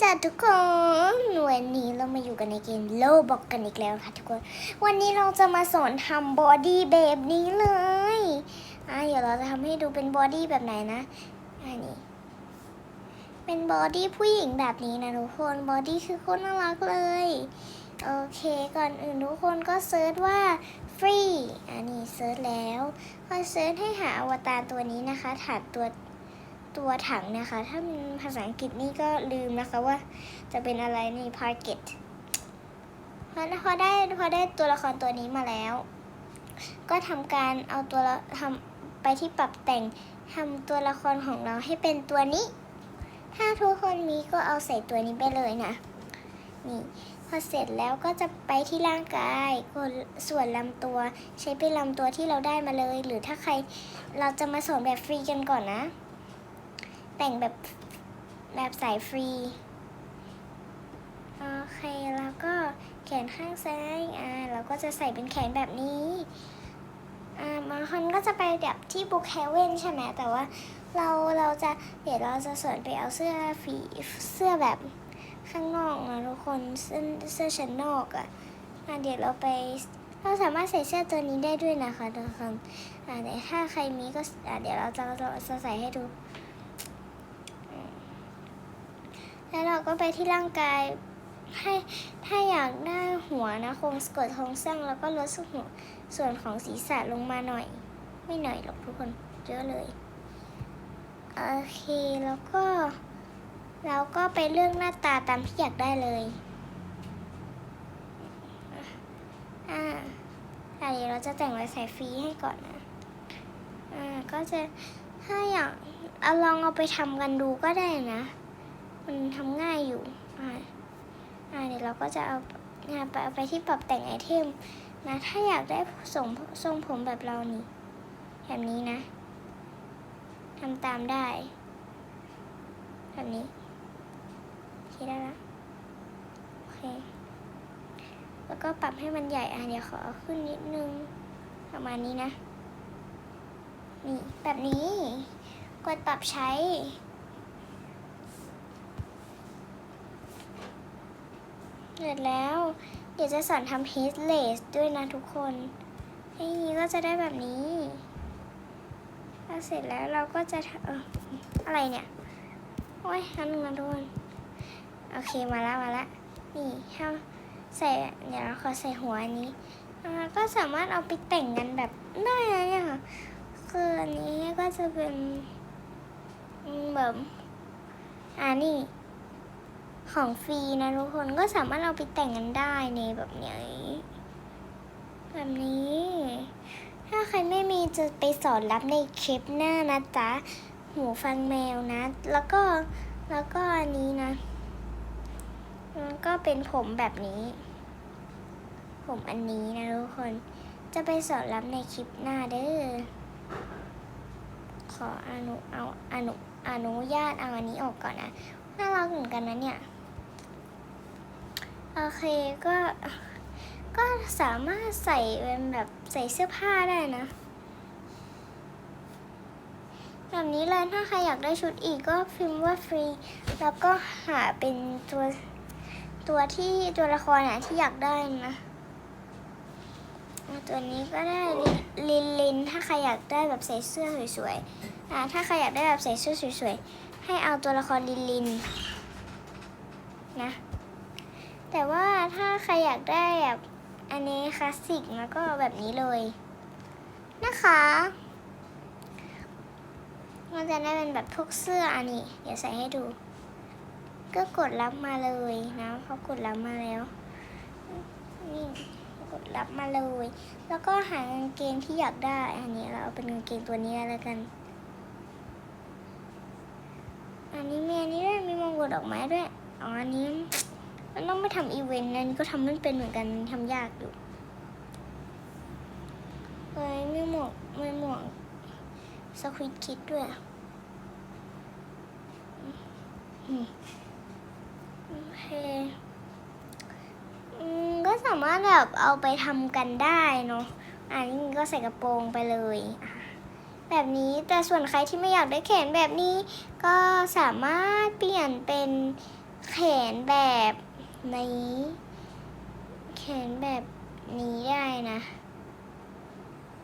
จ้ะทุกคนวันนี้เรามาอยู่กันในเกมโลบอกกันอีกแล้วค่ะทุกคน วันนี้เราจะมาสอนทำบอดี้แบบนี้เลยอะเดี๋ยวเราจะทำให้ดูเป็นบอดี้แบบไหนนะอันนี้เป็นบอดี้ผู้หญิงแบบนี้นะทุกคนบอดี้คือโคตรน่ารักเลยโอเคก่อนอื่นทุกคนก็เซิร์ชว่าฟรีอันนี้เซิร์ชแล้ว ก็เซิร์ชให้หาอวตารตัวนี้นะคะถาดตัว ตัวถังนะคะ ถ้าเป็นภาษาอังกฤษนี่ก็ลืมนะคะว่าจะเป็นอะไรนี่ target พอพอได้พอได้ตัวละครตัวนี้มาแล้ว ก็ทำการเอาตัวละทำไปที่ปรับแต่งทำตัวละครของเราให้เป็นตัวนี้ ถ้าทุกคนมีก็เอาใส่ตัวนี้ไปเลยนะ นี่พอเสร็จแล้วก็จะไปที่ร่างกายส่วนลำตัว ใช้เป็นลำตัวที่เราได้มาเลย หรือถ้าใครเราจะมาสอนแบบฟรีกันก่อนนะ แต่งแบบแบบสายฟรี โอเค แล้วก็แขนข้างซ้ายอ่าเราก็จะใส่เป็นแขนแบบนี้อ่าบางคนก็จะไปแบบที่บุกแฮเว่นใช่ไหมแต่ว่าเราเราจะเดี๋ยวเราจะสอนไปเอาเสื้อฝีเสื้อแบบข้างนอกนะทุกคนเสื้อเสื้อชั้นนอกอะอะเดี๋ยวเราไปเราสามารถใส่เสื้อตัวนี้ได้ด้วยนะคะทุกคนอ่าแต่ถ้าใครมีก็อ่าเดี๋ยวเราจะเราจะใส่ให้ดู แล้วเราก็ไปที่ร่างกายให้ถ้าอยากได้หัวนะคงกดโครงสร้างแล้วก็ลดส่วนส่วนของศีรษะลงมาหน่อย ไม่หน่อยหรอกทุกคนเยอะเลยโอเคแล้วก็เราก็ไปเลือกหน้าตาตามที่อยากได้เลยอ่าอ่เดี๋ยวเราจะแต่งไว้ใส่ฟรีให้ก่อนนะอ่าก็จะถ้าอยากเอาลองเอาไปทำกันดูก็ได้นะ มันทำง่ายอยู่ อ่า อ่า เดี๋ยวเราก็จะเอางานไปเอาไปที่ปรับแต่งไอเทมนะ ถ้าอยากได้ทรงทรงผมแบบเรานี่ แบบนี้นะทำตามได้ แบบนี้โอเคได้ละโอเค แล้วก็ปรับให้มันใหญ่ อะ เดี๋ยวขอเอาขึ้นนิดนึง ประมาณนี้นะ นี่ แบบนี้ กดปรับใช้ เสร็จแล้ว เดี๋ยวจะสอนทำ heat lace ด้วยนะทุกคนไอ้นี้ก็จะได้แบบนี้พอเสร็จแล้วเราก็จะเอออะไรเนี่ย โอ้ยอันนึงนะทุกคนโอเคมาแล้วมาแล้วนี่ถ้าใส่เดี๋ยวเราขอใส่หัวอันนี้อ่าก็สามารถเอาไปแต่งกันแบบได้นะเนี่ยค่ะคืออันนี้ก็จะเป็นแบบอ่านี่ ของฟรีนะทุกคนก็สามารถเอาไปแต่งกันได้ในแบบนี้แบบนี้ ถ้าใครไม่มีจะไปสอนรับในคลิปหน้านะจ๊ะหูฟังแมวนะ แล้วก็แล้วก็อันนี้นะมันก็เป็นผมแบบนี้ ผมอันนี้นะทุกคน จะไปสอนรับในคลิปหน้าเด้อขออนุเอาอนุอนุญาตเอาอันนี้ออกก่อนนะน่ารักเหมือนกันนะเนี่ย อเคก็ก็สามารถใส่เป็นแบบใส่เสื้อผ้าได้นะ แบบนี้เลยถ้าใครอยากได้ชุดอีกก็พิมพ์ว่าฟรี แล้วก็หาเป็นตัวตัวที่ตัวละครอะที่อยากได้นะตัวนี้ก็ได้ลินลินถ้าใครอยากได้แบบใส่เสื้อสวยๆอ่าถ้าใครอยากได้แบบใส่เสื้อสวยๆให้เอาตัวละครลินลินนะ แต่ว่าถ้าใครอยากได้แบบอันนี้คลาสสิกแล้วก็แบบนี้เลย นะคะ มันจะได้เป็นแบบพวกเสื้ออันนี้ เดี๋ยวใส่ให้ดู ก็กดรับมาเลยนะเพอกดรับมาแล้ว นี่กดรับมาเลย แล้วก็หากางเกงที่อยากได้ อันนี้เราเอาเป็นกางเกงตัวนี้แล้วกัน อันนี้มีอันนี้ด้วยมีมงกุฎดอกไม้ด้วย อ๋ออันนี้ มันต้องไปทำอีเวนต์นั้นก็ทำไม่เป็นเหมือนกันทำยากอยู่เฮ้ยมีหมวกมีหมวกสควิตคิดด้วยโอเคก็สามารถแบบเอาไปทำกันได้เนาะอันนี้ก็ใส่กระโปรงไปเลย แบบนี้แต่ส่วนใครที่ไม่อยากได้แขนแบบนี้ ก็สามารถเปลี่ยนเป็นแขนแบบ นี้แขนแบบนี้ได้นะ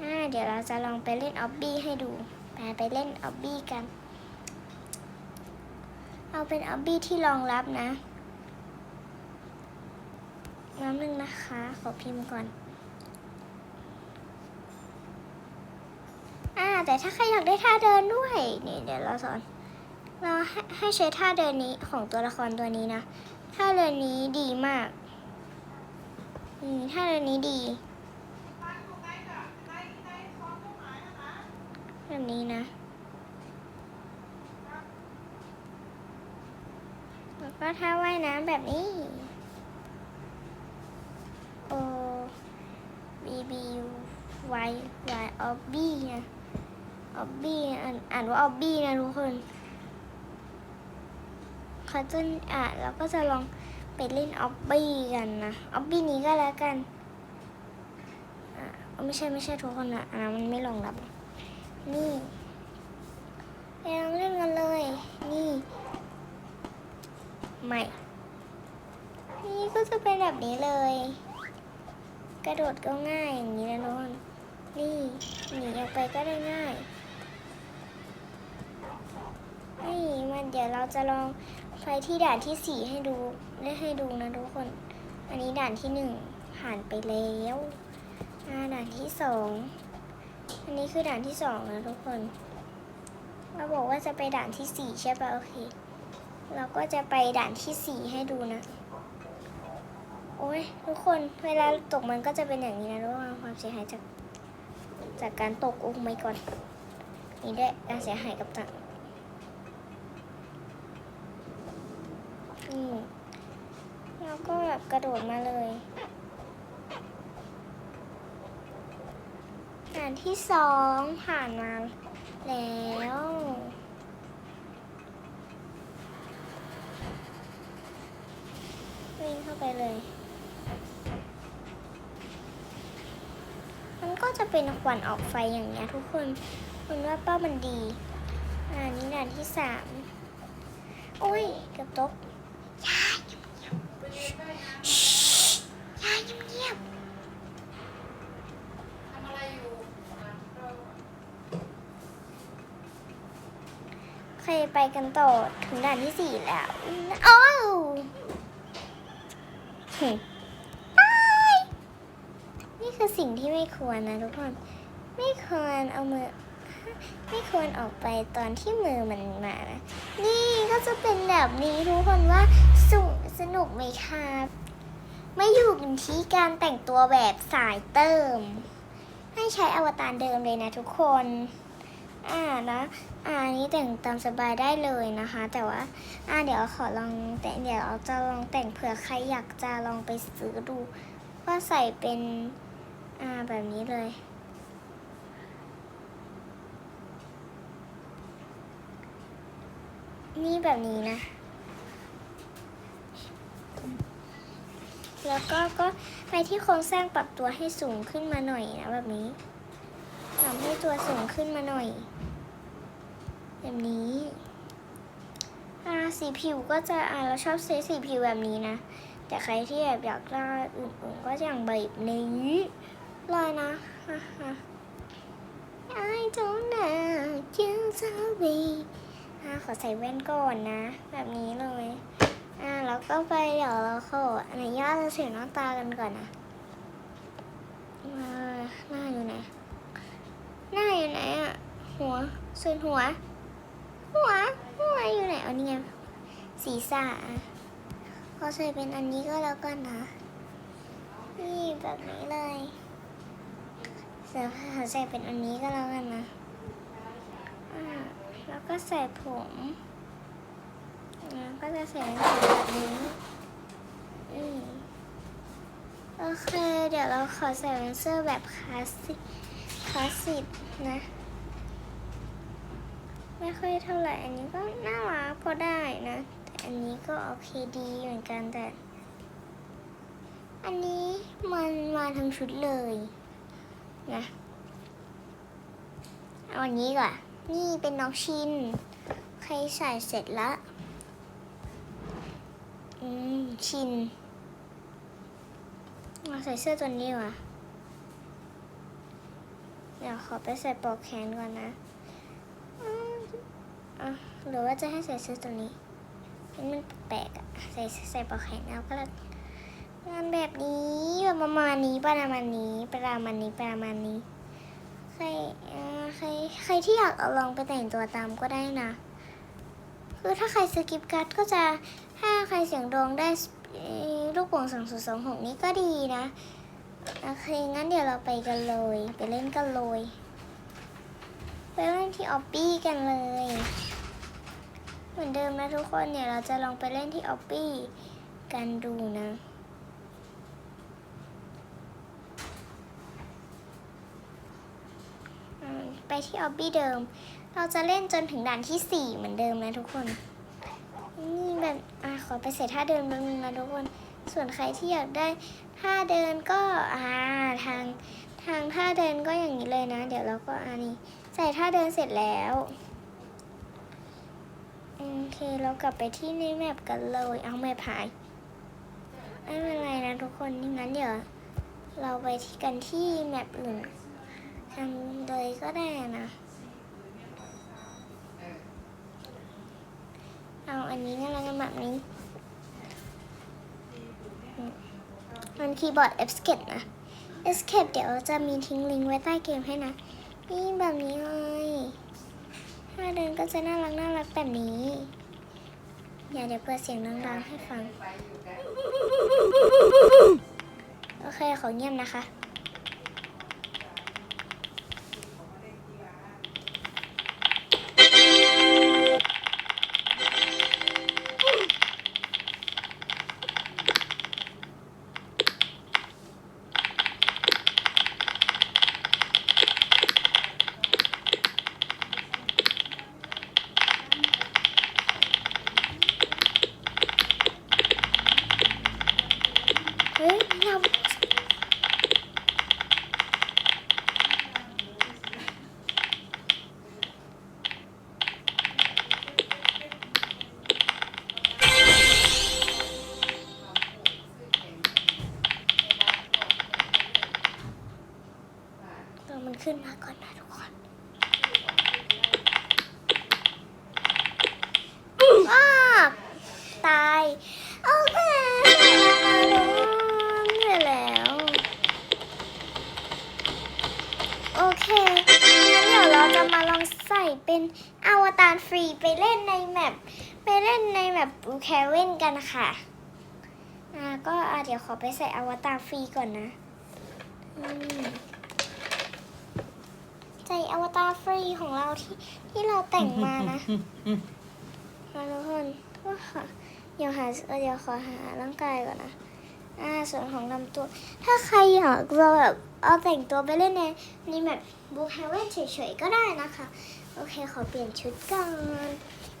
อ่าเดี๋ยวเราจะลองไปเล่นออบบี้ให้ดูไปไปเล่นออบบี้กัน เอาเป็นออบบี้ที่รองรับนะน้ำหนึ่งนะคะ ขอพิมพ์ก่อน อ่า แต่ถ้าใครอยากได้ท่าเดินด้วยนี่เดี๋ยวเราสอน เราให้ให้ใช้ท่าเดินนี้ของตัวละครตัวนี้นะ ท่าเดินนี้ดีมากนี่ท่าเดินนี้ดีแบบนี้นะ แล้วก็ท่าว่ายน้ำแบบนี้ O B B U Y Y ออบบี้นะออบบี้อ่านอ่านว่าออบบี้นะทุกคน เขาจะอ่านแล้วก็จะลองไปเล่นออบบี้กันนะออบบี้นี้ก็แล้วกันอ่าไม่ใช่ไม่ใช่ทุกคนนะอันนั้นมันไม่รองรับ นี่ไปลองเล่นกันเลย นี่ใหม่ นี่ก็จะเป็นแบบนี้เลย กระโดดก็ง่ายอย่างนี้นะน้องนี่หนีออกไปก็ได้ง่ายนี่มันเดี๋ยวเราจะลอง ไปที่ด่านที่สี่ให้ดูได้ให้ดูนะทุกคน อันนี้ด่านที่หนึ่งผ่านไปแล้วอ่าด่านที่สองอันนี้คือด่านที่สองนะทุกคนเราบอกว่าจะไปด่านที่สี่ใช่ปะโอเค เราก็จะไปด่านที่สี่ให้ดูนะ โอ้ยทุกคนเวลาตกมันก็จะเป็นอย่างนี้นะระวังความเสียหายจากจากการตกโอ้ไม่ก่อน นี่ด้วยการเสียหายกับต่าง นี่แล้วก็แบบกระโดดมาเลยด่านที่สองผ่านมาแล้ววิ่งเข้าไปเลย มันก็จะเป็นควันออกไฟอย่างเงี้ยทุกคนคุณว่าเป้ามันดี อ่านี่ด่านที่สามโอ้ยเกือบตกยายเงียบๆชิยายเงียบ ทำอะไรอยู่อะเรา ๆใครไปกันต่อถึงด่านที่สี่แล้วโอ้าวหึอ้ายนี่คือสิ่งที่ไม่ควรนะทุกคน ไม่ควรเอามือ ไม่ควรออกไปตอนที่มือมันมานะนี่ก็จะเป็นแบบนี้ทุกคนว่าสุสนุกไหมครับไม่อยู่กันที่การแต่งตัวแบบสายเติม ให้ใช้อวตารเดิมเลยนะทุกคน อ่านะอ่าอันนี้แต่งตามสบายได้เลยนะคะ แต่ว่าอ่าเดี๋ยวขอลองแต่เดี๋ยวเราจะลองแต่งเผื่อใครอยากจะลองไปซื้อดู ว่าใส่เป็นอ่าแบบนี้เลยนี่แบบนี้นะ แล้วก็ก็ไปที่โครงสร้างปรับตัวให้สูงขึ้นมาหน่อยนะแบบนี้ ทำให้ตัวสูงขึ้นมาหน่อย แบบนี้อ่าสีผิวก็จะอ่าเราชอบใช้สีผิวแบบนี้นะ แต่ใครที่แบบอยากได้อื่นๆก็อย่างแบบนี้เลยนะฮ่าฮ่า I don't know you sorry อ่าขอใส่แว่นก่อนนะ แบบนี้เลยอ่าแล้วก็ไปเดี๋ยวเราขออนุญาตเราเสียน้าตากันก่อนนะอ่าหน้าอยู่ไหน หน้าอยู่ไหนอะหัวส่วนหัว หัว หัวอยู่ไหนอ๋อนี่ไงศีรษะขอใส่เป็นอันนี้ก็แล้วกันนะนี่แบบนี้เลยเสื้อผ้าใส่เป็นอันนี้ก็แล้วกันนะอ่าแล้วก็ใส่ผมก็จะใส่แบบนี้อืมโอเค เดี๋ยวเราขอใส่เป็นเสื้อแบบคลาสสิก คลาสสิกนะ ไม่ค่อยเท่าไหร่ อันนี้ก็น่ารักพอได้นะ แต่อันนี้ก็โอเคดีเหมือนกันแต่ อันนี้มันมาทั้งชุดเลยนะเอาอันนี้ก่อน นี่เป็นน้องชิน ใครใส่เสร็จแล้วชินมาใส่เสื้อตัวนี้ว่ะ ดี๋ยวขอไปใส่ปลอกแขนก่อนนะหรือว่าจะให้ใส่เสื้อตัวนี้มันแปลกอะใส่ใส่ปลอกแขนเอาก็แล้วงานแบบนี้แบบประมาณนี้ประมาณนี้ประมาณนี้ประมาณนี้ใครใครใครที่อยากเอาลองไปแต่งตัวตามก็ได้นะ คือถ้าใครสกิปการ์ดก็จะถ้าใครเสียงดวงได้ลูกโป่งสองศูนย์สองหกนี้ก็ดีนะ โอเค งั้นเดี๋ยวเราไปกันเลย ไปเล่นกันเลย ไปเล่นที่ออปปี้กันเลย เหมือนเดิมนะทุกคนเนี่ยเราจะลองไปเล่นที่ออปปี้กันดูนะไปที่ออบบี้เดิม เราจะเล่นจนถึงด่านที่สี่เหมือนเดิมนะทุกคน นี่แบบอะขอไปเสร็จท่าเดินแป๊บนึงนะทุกคน ส่วนใครที่อยากได้ ท่าเดินก็อ่าทางทางท่าเดินก็อย่างนี้เลยนะ เดี๋ยวเราก็อันนี้ ใส่ท่าเดินเสร็จแล้วโอเคเรากลับไปที่ในแมปกันเลย เอาแมปหายไม่เป็นไรนะทุกคนงั้นเดี๋ยวเราไปที่กันที่แมปอื่นทำเลยก็ได้นะเอาอันนี้งั้นแล้วกันแบบนี้อืม มันคีย์บอร์ด Escape นะ Escape เดี๋ยวจะมีทิ้งลิงก์ไว้ใต้เกมให้นะ นี่แบบนี้เลยถ้าเดินก็จะน่ารักน่ารักแบบนี้ อย่าเดี๋ยวเปิดเสียงดังๆให้ฟัง โอเค ขอเงียบนะคะ นกันค่ะอ่าก็อะเดี๋ยวขอไปใส่อวตารฟรีก่อนนะอืมใจอวตารฟรีของเราที่ที่เราแต่งมานะมาทุกคนก็ค่ะเดี๋ยวหาเดี๋ยวขอหาร่างกายก่อนนะอ่าส่วนของลำตัว ถ้าใครอยากเราแบบเอาแต่งตัวไปเล่นในในแบบบูคาเว่นเฉยๆก็ได้นะคะ โอเค ขอเปลี่ยนชุดก่อน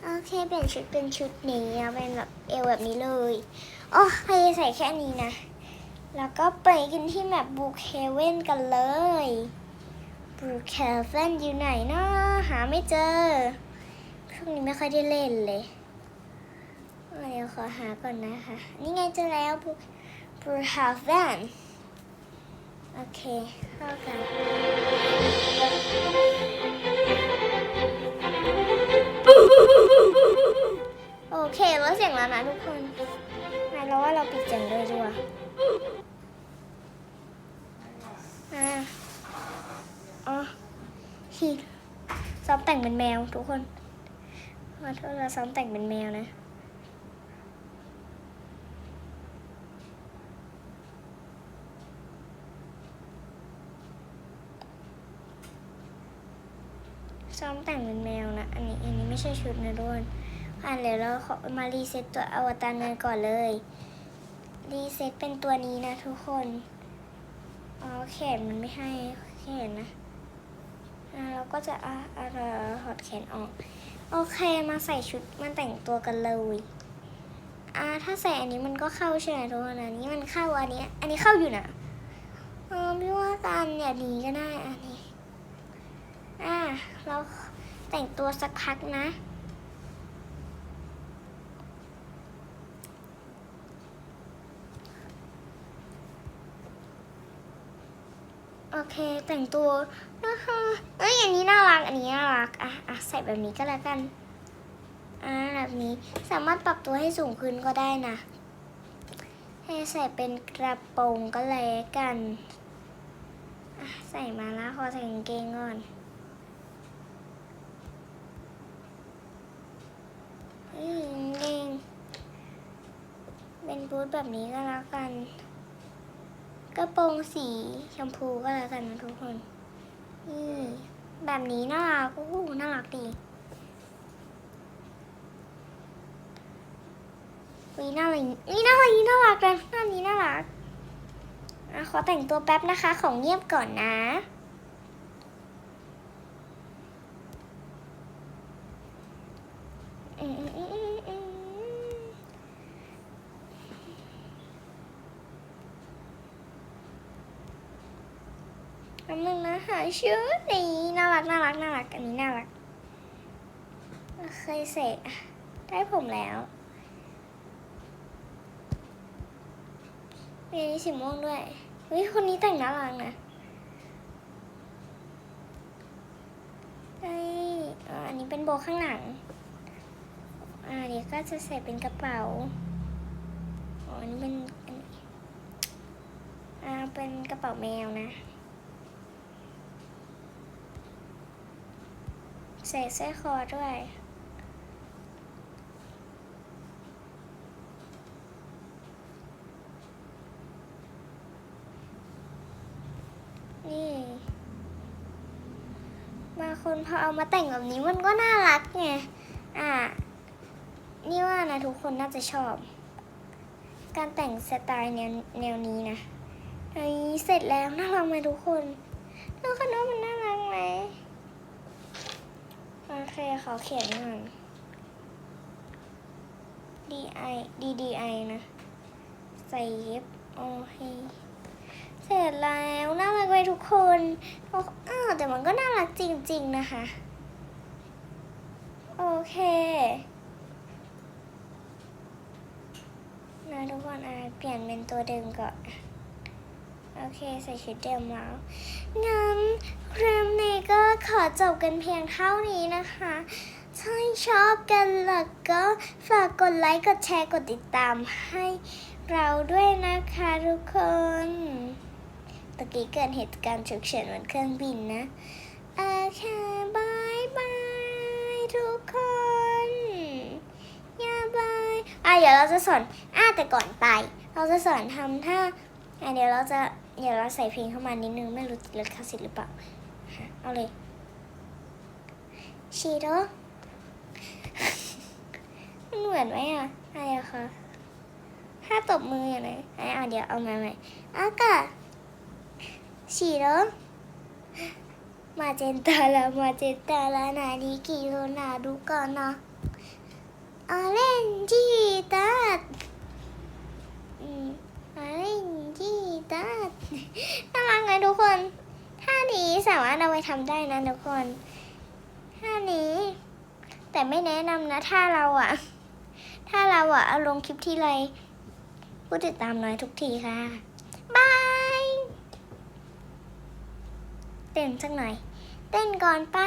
โอเคเปลี่ยนชุดเป็นชุดนี้นะเป็นแบบเอวแบบนี้เลยโอเคใส่แค่นี้นะ แล้วก็ไปกันที่แบบบูเคเว่นกันเลยบูแคฟเฟนอยู่ไหนเนาะหาไม่เจอช่วงนี้ไม่ค่อยได้เล่นเลยเดี๋ยวขอหาก่อนนะคะ นี่ไงเจอแล้วบูบูแคฟเฟนโอเคเข้ากัน โอเคลดเสียงแล้วนะทุกคนมาแล้วว่าเราปิดเสียงเลยดีกว่าอ่าอ๋อฮีซ้อมแต่งเป็นแมวทุกคนขอโทษเราซ้อมแต่งเป็นแมวนะซ้อมแต่งเป็นแมวนะ อันนี้อันนี้ไม่ใช่ชุดนะทุกคน อะเดี๋ยวเราขอมารีเซ็ตตัวอวตารกันก่อนเลย รีเซ็ตเป็นตัวนี้นะทุกคนอ๋อแขนมันไม่ให้แขนนะเราก็จะอ่าอาเราถอดแขนออก โอเคมาใส่ชุดมันแต่งตัวกันเลยอ่าถ้าใส่อันนี้มันก็เข้าใช่ไหมทุกคนอันนี้มันเข้าอันนี้ อันนี้เข้าอยู่นะเออพี่ว่าตามอย่างนี้ก็ได้อันนี้ อ่าเราแต่งตัวสักพักนะ เคแต่งตัวนะคะเอ้ยอันนี้น่ารักอันนี้น่ารักอะอะใส่แบบนี้ก็แล้วกันอ่าแบบนี้สามารถปรับตัวให้สูงขึ้นก็ได้นะ ให้ใส่เป็นกระโปรงก็แล้วกันอะใส่มาแล้วขอใส่กางเกงก่อนอืมเกงเป็นบูทแบบนี้ก็แล้วกัน กระโปรงสีชมพูก็แล้วกันนะทุกคนนี่แบบนี้น่ารักโอ้โหน่ารักดีวีน่ารักนี่น่ารักนี่น่ารักนะหน้านี้น่ารักอะขอแต่งตัวแป๊บนะคะ ของเงียบก่อนนะอืมอืมอืมอืมอืม แป๊บนึงนะหาชุดนี้น่ารักน่ารักน่ารักอันนี้น่ารักเคยเสกได้ผมแล้วมีอันนี้สีม่วงด้วยเฮ้ยคนนี้แต่งน่ารักนะเฮ้ยอ่าอันนี้เป็นโบข้างหลังอ่าเดี๋ยวก็จะใส่เป็นกระเป๋าอ๋ออันนี้เป็นอ่าเป็นกระเป๋าแมวนะ ส่สร้อยคอด้วย นี่ บางคนพอเอามาแต่งแบบนี้มันก็น่ารักไง อะ นี่ว่านะทุกคนน่าจะชอบ การแต่งสไตล์แนวแนวนี้นะเฮ้ยเสร็จแล้วน่ารักไหมทุกคนทุกคนว่ามันน่ารักไหม โอ เขอเขียนก่อน D I D D I นะ ใส่เย็บโอเคเสร็จแล้วน่ารักไหมทุกคนโอ้อ้าวแต่มันก็น่ารักจริง ๆ นะคะ โอเคนะทุกคนอะเปลี่ยนเป็นตัวเดิมก่อน โอเค ใส่ชุดเดิมแล้วงั้น คลิปนี้ก็ขอจบกันเพียงเท่านี้นะคะ ถ้าชอบกันล่ะก็ฝากกดไลค์ กดแชร์ กดติดตามให้เราด้วยนะคะทุกคน ตะกี้เกิดเหตุการณ์ฉุกเฉินบนเครื่องบินนะโอเคบายบายทุกคนอย่าบายอะเดี๋ยวเราจะสอนอะแต่ก่อนไป เราจะสอนทำท่าอะเดี๋ยวเราจะเดี๋ยวเราใส่เพลงเข้ามานิดนึง ไม่รู้ติดรถคาสิทธิ์หรือเปล่า เอาเลยชีโร่มันเหมือนไหมอะอะไรอะคะถ้าตบมืออย่างไรอะอะเดี๋ยวเอามาใหม่อากาชีโร่มาเจนตาละมาเจนตาละนาดีกิโลนาดูก่อนนะอาเล่นจีตาดออเล่นจีตาดน่ารักไงทุกคน ท่านี้สามารถเอาไปทำได้นะทุกคนท่านี้ แต่ไม่แนะนำนะถ้าเราอะถ้าเราอะเอาลงคลิปที่ไรผู้ติดตามน้อยทุกทีค่ะบายเต้นสักหน่อย เต้นก่อนไป